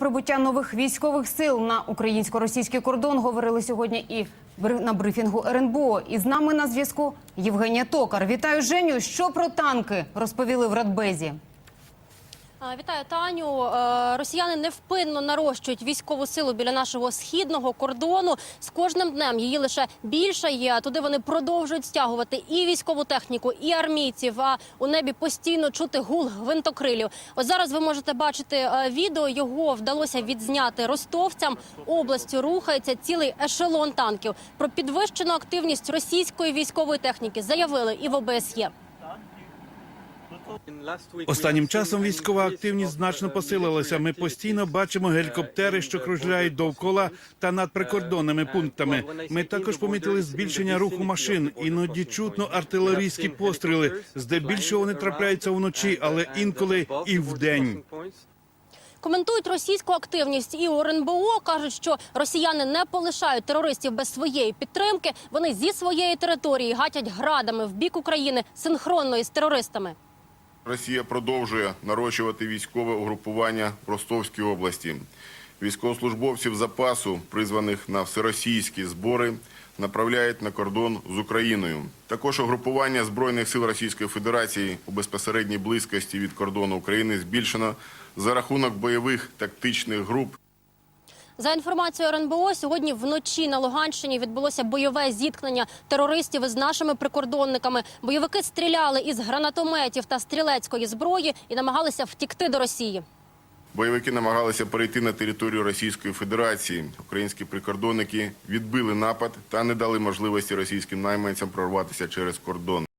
Прибуття нових військових сил на українсько-російський кордон говорили сьогодні і на брифінгу РНБО. І з нами на зв'язку Євгенія Токар. Вітаю Женю. Що про танки розповіли в Радбезі? Вітаю Таню. Е, Росіяни невпинно нарощують військову силу біля нашого східного кордону. З кожним днем її лише більше є. Туди вони продовжують стягувати і військову техніку, і армійців. А у небі постійно чути гул гвинтокрилів. От зараз ви можете бачити е, відео. Його вдалося відзняти ростовцям. Областю рухається цілий ешелон танків. Про підвищену активність російської військової техніки заявили і в ОБСЄ. Останнім часом військова активність значно посилилася. Ми постійно бачимо гелікоптери, що кружляють довкола та над прикордонними пунктами. Ми також помітили збільшення руху машин. Іноді чутно артилерійські постріли. Здебільшого вони трапляються вночі, але інколи і вдень. Коментують російську активність і у РНБО кажуть, що росіяни не полишають терористів без своєї підтримки. Вони зі своєї території гатять градами в бік України синхронно із терористами. Росія продовжує нарощувати військове угрупування в Ростовській області. Військовослужбовців запасу, призваних на всеросійські збори, направляють на кордон з Україною. Також угрупування збройних сил Російської Федерації у безпосередній близькості від кордону України збільшено за рахунок бойових тактичних груп За інформацією РНБО, сьогодні вночі на Луганщині відбулося бойове зіткнення терористів із нашими прикордонниками. Бойовики стріляли із гранатометів та стрілецької зброї і намагалися втікти до Росії. Бойовики намагалися перейти на територію Російської Федерації. Українські прикордонники відбили напад та не дали можливості російським найманцям прорватися через кордон.